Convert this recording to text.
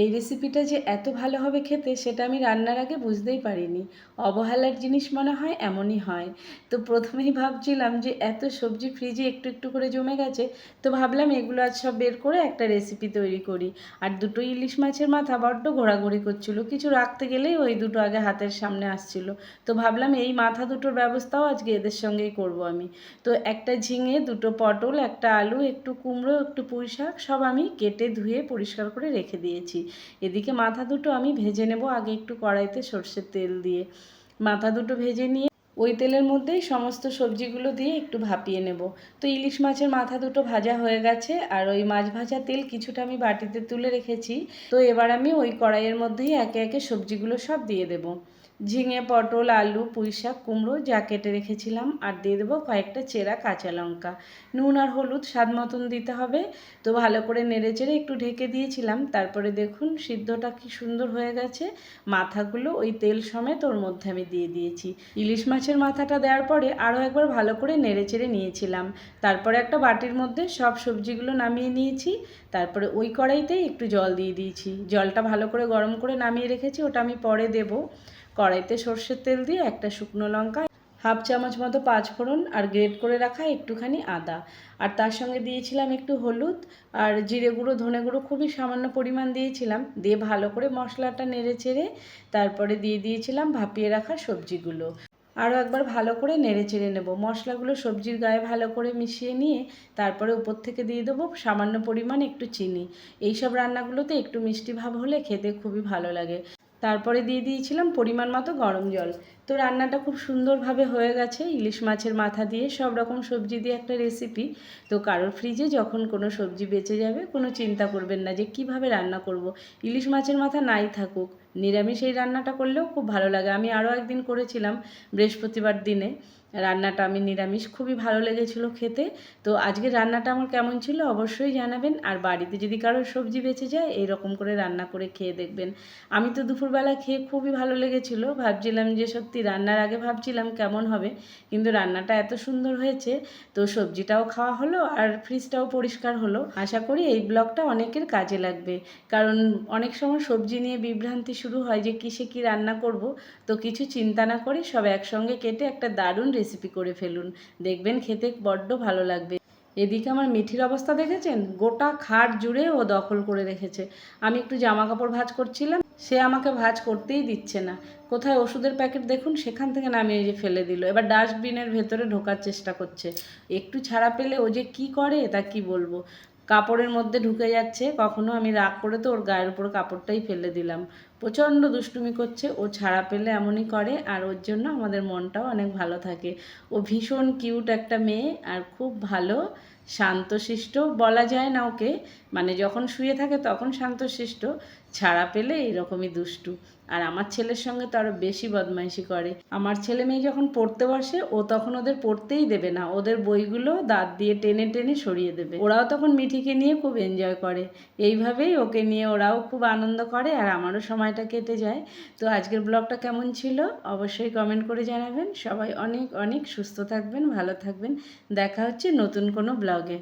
এই রেসিপিটা যে এত ভালো হবে খেতে, সেটা আমি রান্নার আগে বুঝতেই পারিনি। অবহেলার জিনিস মনে হয় এমনই হয়। তো প্রথমেই ভাবছিলাম যে এত সবজি ফ্রিজে একটু একটু করে জমে গেছে, তো ভাবলাম এগুলো আজ সব বের করে একটা রেসিপি তৈরি করি। আর দুটো ইলিশ মাছের মাথা বড্ড ঘোরাঘুরি করছিল। কিছু রাখতে গেলেই ওই দুটো আগে হাতের সামনে আসছিল। তো ভাবলাম এই মাথা দুটোর ব্যবস্থাও আজকে এদের সঙ্গেই করব আমি। তো একটা ঝিঙে, দুটো পটল, একটা আলু, একটু কুমড়ো, একটু পুঁই শাক সব আমি কেটে ধুয়ে পরিষ্কার করে রেখে দিয়েছি। এদিকে মাথা দুটো আমি ভেজে নেব, আগে একটু কড়াইতে সর্ষের তেল দিয়ে। মাথা দুটো ভেজে নিয়ে ওই তেলের মধ্যেই সমস্ত সবজিগুলো দিয়ে একটু ভাপিয়ে নেব। তো ইলিশ মাছের মাথা দুটো ভাজা হয়ে গেছে আর ওই মাছ ভাজা তেল কিছুটা আমি বাটিতে তুলে রেখেছি। তো এবার আমি ওই কড়াইয়ের মধ্যেই একে একে সবজিগুলো সব দিয়ে দেবো। ঝিঙে, পটল, আলু, পুঁই শাক, কুমড়ো যা কেটে রেখেছিলাম আর দিয়ে দেবো কয়েকটা চেরা কাঁচা লঙ্কা। নুন আর হলুদ স্বাদ মতন দিতে হবে। তো ভালো করে নেড়ে চেড়ে একটু ঢেকে দিয়েছিলাম। তারপরে দেখুন সিদ্ধটা কি সুন্দর হয়ে গেছে। মাথাগুলো ওই তেল সমেত ওর মধ্যে আমি দিয়ে দিয়েছি। ইলিশ মাছের মাথাটা দেওয়ার পরে আরও একবার ভালো করে নেড়ে চেড়ে নিয়েছিলাম। তারপরে একটা বাটির মধ্যে সব সবজিগুলো নামিয়ে নিয়েছি। তারপরে ওই কড়াইতেই একটু জল দিয়ে দিয়েছি। জলটা ভালো করে গরম করে নামিয়ে রেখেছি, ওটা আমি পরে দেবো। কড়াইতে সর্ষের তেল দিয়ে একটা শুকনো লঙ্কা, হাফ চামচ মতো পাঁচফোড়ন আর গ্রেট করে রাখা একটুখানি আদা। আর তার সঙ্গে দিয়েছিলাম একটু হলুদ আর জিরে গুঁড়ো, ধনে গুঁড়ো খুবই সামান্য পরিমাণ দিয়েছিলাম। দিয়ে ভালো করে মশলাটা নেড়ে চেড়ে তারপরে দিয়ে দিয়েছিলাম ভাপিয়ে রাখা সবজিগুলো। আরও একবার ভালো করে নেড়ে চেড়ে নেব। মশলাগুলো সবজির গায়ে ভালো করে মিশিয়ে নিয়ে তারপরে উপর থেকে দিয়ে দেবো সামান্য পরিমাণ একটু চিনি। এইসব রান্নাগুলোতে একটু মিষ্টি ভাব হলে খেতে খুবই ভালো লাগে। তারপরে দিয়ে দিয়েছিলাম পরিমাণ মতো গরম জল। তো রান্নাটা খুব সুন্দরভাবে হয়ে গেছে। ইলিশ মাছের মাথা দিয়ে সব রকম সবজি দিয়ে একটা রেসিপি তো কারোর ফ্রিজে যখন কোনো সবজি বেঁচে যাবে কোনো চিন্তা করবেন না যে কীভাবে রান্না করব। ইলিশ মাছের মাথা নাই থাকুক। নিরামিষ এই রান্নাটা করলেও খুব ভালো লাগে। আমি আরও একদিন করেছিলাম বৃহস্পতিবার দিনে। রান্নাটা আমি নিরামিষ, খুবই ভালো লেগেছিল খেতে। তো আজকে রান্নাটা আমার কেমন ছিল অবশ্যই জানাবেন। আর বাড়িতে যদি কারোর সবজি বেঁচে যায় এইরকম করে রান্না করে খেয়ে দেখবেন। আমি তো দুপুরবেলা খেয়ে খুবই ভালো লেগেছিল। ভাবছিলাম যে সত্যি রান্নার আগে ভাবছিলাম কেমন হবে, কিন্তু রান্নাটা এত সুন্দর হয়েছে। তো সবজিটাও খাওয়া হলো আর ফ্রিজটাও পরিষ্কার হলো। আশা করি এই ব্লগটা অনেকের কাজে লাগবে। কারণ অনেক সময় সবজি নিয়ে বিভ্রান্তি শুরু হয় যে কিসে কি রান্না করব, তো কিছু চিন্তা না করে সব একসঙ্গে কেটে একটা দারুণ রেসিপি করে ফেলুন। দেখবেন খেতে বড্ড ভালো লাগবে। এদিকে আমার মিঠির অবস্থা দেখেছেন? গোটা খাট জুড়ে ও দখল করে রেখেছে। আমি একটু জামা কাপড় ভাজ করছিলাম, সে আমাকে ভাজ করতেই দিচ্ছে না। কোথায় ওষুধের প্যাকেট দেখুন, সেখান থেকে নামিয়ে যে ফেলে দিল। এবার ডাস্টবিনের ভেতরে ঢোকার চেষ্টা করছে। একটু ছাড়া পেলে ও যে কি করে, তা কি বলব? কাপড়ের মধ্যে ঢুকে যাচ্ছে, কখনো আমি রাগ করে তো ওর গায়ের উপর কাপড়টাই ফেলে দিলাম। প্রচণ্ড দুষ্টুমি করছে, ও ছাড়া পেলে এমনই করে, আর ওর জন্য আমাদের মনটাও অনেক ভালো থাকে। ও ভীষণ কিউট একটা মেয়ে, আর খুব ভালো, শান্তশিষ্ট বলা যায় না ওকে। মানে যখন শুয়ে থাকে তখন শান্তশিষ্ট, ছাড়া পেলে এরকমই দুষ্টু। আর আমার ছেলের সঙ্গে তো আরও বেশি বদমাইশি করে। আমার ছেলে মেয়ে যখন পড়তে বসে, ও তখন ওদের পড়তেই দেবে না। ওদের বইগুলো দাঁত দিয়ে টেনে টেনে সরিয়ে দেবে। ওরাও তখন মিঠিকে নিয়ে খুব এনজয় করে। এইভাবেই ওকে নিয়ে ওরাও খুব আনন্দ করে, আর আমারও সময়টা কেটে যায়। তো আজকের ব্লগটা কেমন ছিল অবশ্যই কমেন্ট করে জানাবেন। সবাই অনেক অনেক সুস্থ থাকবেন, ভালো থাকবেন। দেখা হচ্ছে নতুন কোনো ব্লগে।